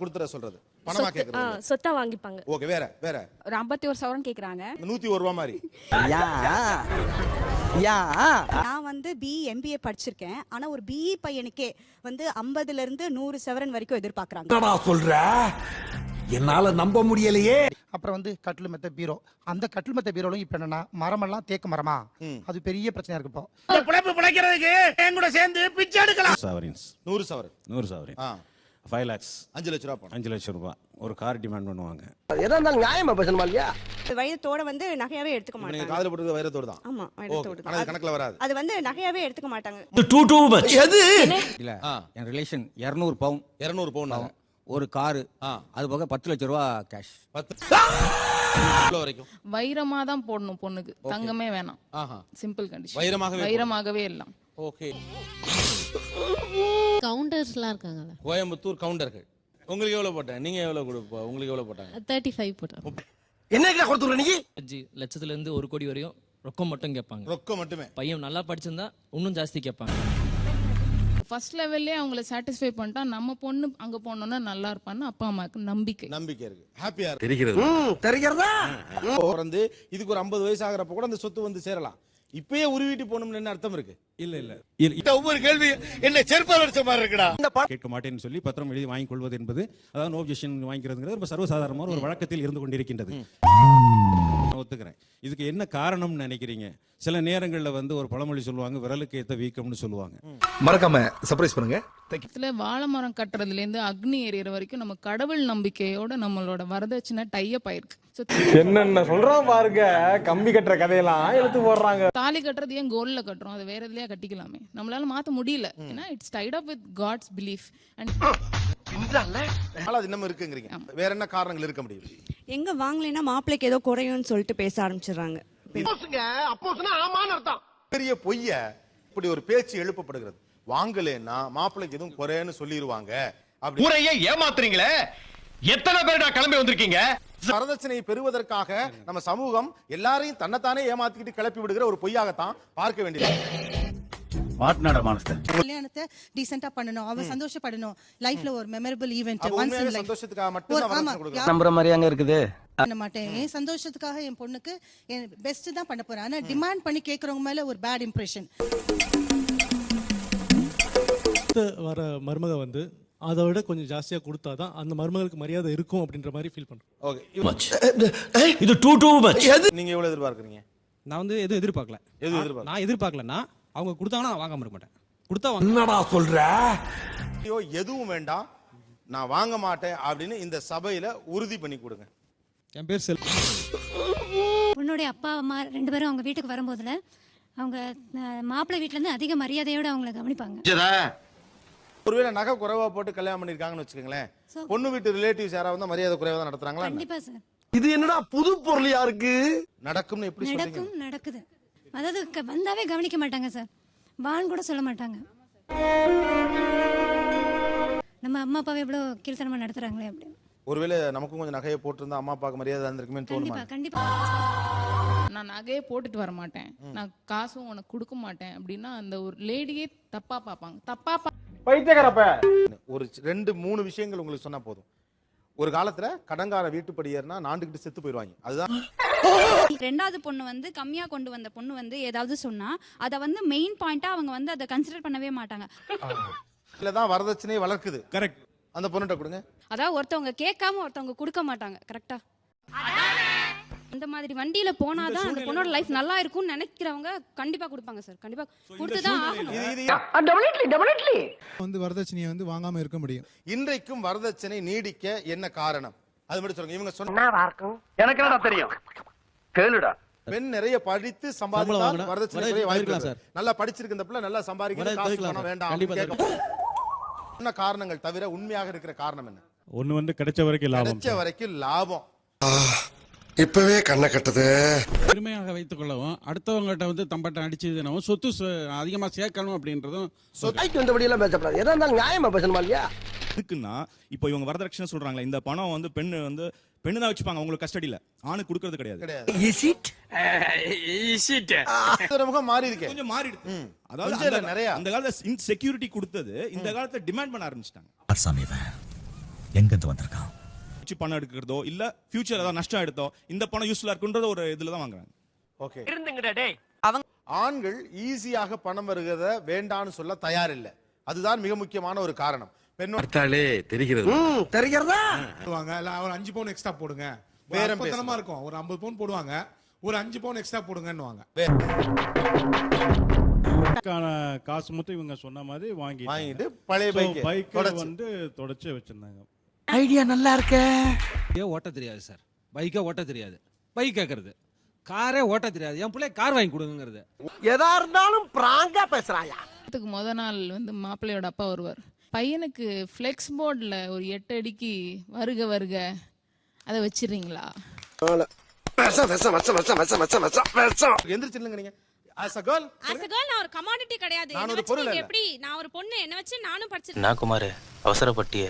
கொடுத்துற சொல்றது. பணமா கேக்குறது சொத்தா வாங்கிப்பாங்க. ஓகே வேற வேற. ஒரு ஐம்பத்தி ஒரு சவரன் கேக்குறாங்க. நூத்தி ஒரு ரூபா மாதிரி. நான் வந்து பிஇ எம்பிஏ படிச்சிருக்கேன். ஆனா ஒரு பிஇ பையனுக்கே வந்து 50 இருந்து நூறு செவரன் வரைக்கும் எதிர்பார்க்கறாங்க. என்னடா சொல்ற? என்னால நம்ப முடியலையே. அப்புறம் வந்து கட்டில் மெத்த பீரோ. அந்த கட்டில் மெத்த பீரோலும் இப்ப என்னன்னா மரமெல்லாம் தேக்கு மரமா? அது பெரிய பிரச்சனையா இருக்கு இப்போ. பிழைப்பு பிழைக்கிறதுக்கு என் கூட சேர்ந்து பிச்சை எடுக்கலாம். சாவரின்ஸ். நூறு சவரன். நூறு சாவரின். ஆ. ஃபைவ் லேக்ஸ் அஞ்சு லட்ச ரூபா அஞ்சு லட்சம் ரூபாய் ஒரு கார் டிமாண்ட் பண்ணுவாங்க எதா இருந்தாலும் நியாயமா பேசணுமா இல்லையா? வயதத்தோட வந்து நகையாவே எடுத்துக்க மாட்டாங்க. காதுல போட்டுறது வைரத்தோடு தான் ஆமா வைரத்தோடு அது கணக்குல வராது. அது வந்து நகையாவே எடுத்துக்க மாட்டாங்க. டூ டூ மச் எது? இல்ல ஆ. என் ரிலேஷன் இரநூறு பவுன். 200 பவுன் நகை. ஒரு காரு ஆ. அது போக பத்து லட்ச ரூபா கேஷ் வரைக்கும்? வைரமா தான் போடணும் பொண்ணுக்கு. தங்கமே வேணாம். ஆஹா. சிம்பிள் கண்டிஷன் வைரமாகவே வைரமாகவே எல்லாம். ஓகே. கவுண்டர்ஸ்லாம் இருக்காங்கல்ல. கோயம்புத்தூர் கவுண்டர்கள். உங்களுக்கு எவ்வளவு போட்டேன் நீங்க எவ்வளவு கொடுப்பா உங்களுக்கு எவ்வளவு போட்டாங்க? தேர்ட்டி ஃபைவ் போட்டாங்க என்ன கொடுத்துற நீ? அஞ்சு லட்சத்துல இருந்து ஒரு கோடி வரையும் ரொக்கம் மட்டும் கேட்பாங்க. ரொக்கம் மட்டுமே. பையன் நல்லா படிச்சிருந்தா இன்னும் ஜாஸ்தி கேட்பாங்க. ஃபர்ஸ்ட் லெவல்லே அவங்கள சாட்டிஸ்ஃபை பண்ணிட்டா நம்ம பொண்ணு அங்க போனோம்னா நல்லா இருப்பான்னு அப்பா அம்மாவுக்கு நம்பிக்கை. நம்பிக்கை இருக்கு. ஹாப்பியா இருக்கு. தெரிகிறது. தெரிகிறதா? பிறந்து இதுக்கு ஒரு 50 வயசு ஆகிறப்ப கூட அந்த சொத்து வந்து சேரலாம். இப்பயே உருவிட்டு போகணும்னு என்ன அர்த்தம் இருக்கு? இல்ல இல்ல. ஒவ்வொரு கேள்வி என்ன செருப்பால் அடிச்ச மாதிரி இருக்குடா. கேட்க மாட்டேன்னு சொல்லி பத்திரம் எழுதி வாங்கிக் கொள்வது என்பது அதாவது நோ objection வாங்கிக்கிறதுங்கிறது ரொம்ப சர்வசாதாரணமான ஒரு வழக்கத்தில் இருந்து கொண்டிருக்கின்றது. நான் ஒத்துக்கிறேன். இதுக்கு என்ன காரணம்னு நினைக்கிறீங்க? சில நேரங்கள்ல வந்து ஒரு பழமொழி சொல்லுவாங்க விரலுக்கு ஏத்த வீக்கம்னு சொல்லுவாங்க. மறக்காம சர்ப்ரைஸ் பண்ணுங்க. இதுல வாழை மரம் கட்டுறதுல இருந்து அக்னி எரியற வரைக்கும் நம்ம கடவுள் நம்பிக்கையோட நம்மளோட வரதட்சணை டைப் ஆயிருக்கு. என்னென்ன சொல்றான் பாருங்க. கம்பி கட்டுற கதையெல்லாம் எடுத்து போடுறாங்க. தாலி கட்டுறது ஏன் கோல்ல கட்டுறோம்? அது வேற எதுலயா கட்டிக்கலாமே? நம்மளால மாத்த முடியல. ஏன்னா it's tight up with God's belief and இன்னமும் இருக்குங்கிறீங்க. வேற என்ன காரணங்கள் இருக்க முடியும்? எங்க வாங்கலைன்னா மாப்பிள்ளைக்கு ஏதோ குறையும்னு சொல்லிட்டு பேச ஆரம்பிச்சிடுறாங்க. அப்போஸ்னா ஆமான்னு அர்த்தம். பெரிய பொய்ய இப்படி ஒரு பேச்சு எழுப்பப்படுகிறது. வாங்கலைன்னா மாப்பிள்ளைக்கு எதுவும் குறைன்னு சொல்லிடுவாங்க அப்படி ஊரையே ஏமாத்துறீங்களே? எத்தனை பேர்டா கிளம்பி வந்திருக்கீங்க? வரதட்சணையை பெறுவதற்காக நம்ம சமூகம் எல்லாரையும் தன்னைத்தானே ஏமாத்திக்கிட்டு கிளப்பி விடுகிற ஒரு பொய்யாகத்தான் பார்க்க வேண்டியது. கல்யாணத்தை டீசெண்டா பண்ணணும். அவ சந்தோஷப்படணும். லைஃப்ல ஒரு மெமரபிள் ஈவென்ட் அப்ப ஒன்ஸ் உண்மையாவே இன் லைஃப் சந்தோஷத்துக்காக மட்டும் நம்புற மாதிரி அங்க இருக்குது. பண்ண மாட்டேன். என் சந்தோஷத்துக்காக என் பொண்ணுக்கு என் பெஸ்ட் தான் பண்ண போறேன். ஆனா டிமாண்ட் பண்ணி கேக்குறவங்க மேல ஒரு பேட் இம்ப்ரெஷன் வர மருமக வந்து அதை விட கொஞ்சம் ஜாஸ்தியா கொடுத்தாதான் அந்த மருமகளுக்கு மரியாதை இருக்கும் அப்படின்ற மாதிரி ஃபீல் பண்றேன் ஓகே இது டூ டூ மச் நீங்க எவ்வளவு எதிர்பார்க்கறீங்க? நான் வந்து எதுவும் எதிர்பார்க்கல. எதுவும் எதிர்பார்க்கல. நான் எதிர்பார்க்கலன்னா அவங்க கொடுத்தாங்கன்னா நான் வாங்காம இருக்க மாட்டேன். கொடுத்தா வாங்க. என்னடா சொல்ற? ஐயோ எதுவும் வேண்டாம். நான் வாங்க மாட்டேன் அப்படின்னு இந்த சபையில உறுதி பண்ணி கொடுங்க. என் பேர் செல் உன்னுடைய அப்பா அம்மா ரெண்டு பேரும் அவங்க வீட்டுக்கு வரும்போதுல அவங்க மாப்பிள்ளை வீட்ல இருந்து அதிக மரியாதையோட அவங்கள கவனிப்பாங்க. ஒருவேளை நகை குறைவா போட்டு கல்யாணம் பண்ணிருக்காங்கன்னு வச்சுக்கோங்களேன். பொண்ணு வீட்டு ரிலேட்டிவ்ஸ் யாராவது வந்தா மரியாதை குறைவா தான் நடத்துறாங்களா? கண்டிப்பா சார் இது என்னடா புது பொருளியா இருக்கு நடக்கும்னு எப்படி நடக்கும் நடக்குது. அதாவது க- வந்தாவே கவனிக்க மாட்டாங்க சார் வான்னு கூட சொல்ல மாட்டாங்க. நம்ம அம்மா அப்பாவை எவ்வளோ கீழ்த்தனமா நடத்துறாங்களே அப்படின்னு. ஒருவேளை நமக்கும் கொஞ்சம் நகையை போட்டிருந்தா அம்மா அப்பாவுக்கு மரியாதை இருந்திருக்குமே தோணுமா? கண்டிப்பா கண்டிப்பா. நான் நகையே போட்டுட்டு வர மாட்டேன் நான் காசும் உனக்கு கொடுக்க மாட்டேன் அப்படின்னா அந்த ஒரு லேடியே தப்பா பார்ப்பாங்க. தப்பா பா- பைத்தியக்காரப்ப. ஒரு ரெண்டு மூணு விஷயங்கள் உங்களுக்கு சொன்னா போதும். ஒரு காலத்துல கடங்கார வீட்டுப்படி ஏறினா நாண்டுகிட்டு செத்து போயிடுவாங்க அதுதான். ரெண்டாவது பொண்ணு வந்து கம்மியா கொண்டு வந்த பொண்ணு வந்து ஏதாவது சொன்னா அத வந்து மெயின் பாயிண்டா அவங்க வந்து அதை கன்சிடர் பண்ணவே மாட்டாங்க. இல்லதான் வரதட்சணையை வளர்க்குது. கரெக்ட் அந்த பொண்ணுகிட்ட கொடுங்க. அதாவது ஒருத்தவங்க கேட்காம ஒருத்தவங்க கொடுக்க மாட்டாங்க. கரெக்டா இந்த மாதிரி வண்டியில போனாதான் அந்த பொண்ணோட லைஃப் நல்லா இருக்கும்னு நினைக்கிறவங்க கண்டிப்பா கொடுப்பாங்க சார் கண்டிப்பா கொடுத்துதான் ஆகணும். வந்து வரதட்சணையை வந்து வாங்காம இருக்க முடியும். இன்றைக்கும் வரதட்சணை நீடிக்க என்ன காரணம்? அது மட்டும் சொல்லுங்க. இவங்க சொன்ன எனக்கு என்னடா தெரியும்? கேளுடா. பெண் நிறைய படித்து வாங்கினா வரதட்சணை தவிர்க்கலாம் இருக்கு. நல்லா படிச்சிருக்கு இந்த பிள்ளை நல்லா சம்பாதிக்கிறது வர- காசு சார். வேண்டாம் என்ன காரணங்கள் தவிர உண்மையாக இருக்கிற காரணம் என்ன? ஒண்ணு வந்து கிடைச்ச வரைக்கும் லாபம் கிடைச்ச வரைக்கும் லாபம். இப்பவே கண்ணை கட்டுது. பெருமையாக வைத்துக் கொள்ளவும் அடுத்தவங்ககிட்ட வந்து தம்பட்ட அடிச்சதுனாவும் சொத்து அதிகமா சேர்க்கணும் அப்படின்றதும் ஐக்கு வந்தபடி எல்லாம் பேசப்படாது. எதா இருந்தாலும் நியாயமா பேசணுமா இல்லையா? எதுக்குன்னா இப்போ இவங்க வரதட்சணை சொல்றாங்களே இந்த பணம் வந்து பெண்ணு வந்து பெண்ணு தான் வச்சுப்பாங்க அவங்களுக்கு கஸ்டடியில ஆணுக்கு கொடுக்கறது கிடையாது. கிடையாது. இஸ் இட் இஸ் இட் இந்த முகம் மாறி இருக்கே. கொஞ்சம் மாறிடுது ம். அதாவது நிறைய. அந்த காலத்துல இன்செக்யூரிட்டி கொடுத்தது இந்த காலத்துல டிமாண்ட் பண்ண ஆரம்பிச்சிட்டாங்க. எங்கிருந்து வந்திருக்கான்? வச்சு பணம் எடுக்கிறதோ இல்ல ஃபியூச்சர் ஏதாவது நஷ்டம் எடுத்தோ இந்த பணம் யூஸ்ஃபுல்லா இருக்குன்றத ஒரு இதுல தான் வாங்குறாங்க. ஓகே. ஆண்கள் ஈஸியாக பணம் வருகிறத வேண்டான்னு சொல்ல தயார் இல்ல அதுதான் மிக முக்கியமான ஒரு காரணம். பெண்ணோட தெரிகிறது. தெரிகிறதா? ஒரு அஞ்சு பவுன் எக்ஸ்ட்ரா போடுங்க. பேரம் பேசணும். இருக்கும். ஒரு ஐம்பது பவுன் போடுவாங்க. ஒரு அஞ்சு பவுன் எக்ஸ்ட்ரா போடுங்கன்னுவாங்க. காசு மட்டும் இவங்க சொன்ன மாதிரி வாங்கி வாங்கிட்டு பழைய பைக் வந்து தொடச்சு வச்சிருந்தாங்க. ஐடியா நல்லா இருக்க. ஓட்ட தெரியாது சார்? பைக்கே ஓட்ட தெரியாது. பைக் கேட்கறது காரே ஓட்ட தெரியாது. என் பிள்ளை கார் வாங்கி கொடுங்கிறது. எதா இருந்தாலும் பிராங்கா பேசுறாயா? அதுக்கு முத நாள் வந்து மாப்பிள்ளையோட அப்பா வருவார். பையனுக்கு ஃப்ளெக்ஸ் போர்டில் ஒரு எட்டு அடிக்கு வருக வருக அதை வச்சிடுறீங்களா? எந்திரிச்சு இல்லைங்க நீங்க. As a girl நான் ஒரு கமாடிட்டி கிடையாது. நான் ஒரு பொருள் அல்ல. எப்படி? நான் ஒரு பொண்ணு. என்ன வச்சு நானும் படிச்சிருக்கேன். நான் குமார் அவசரப்பட்டிய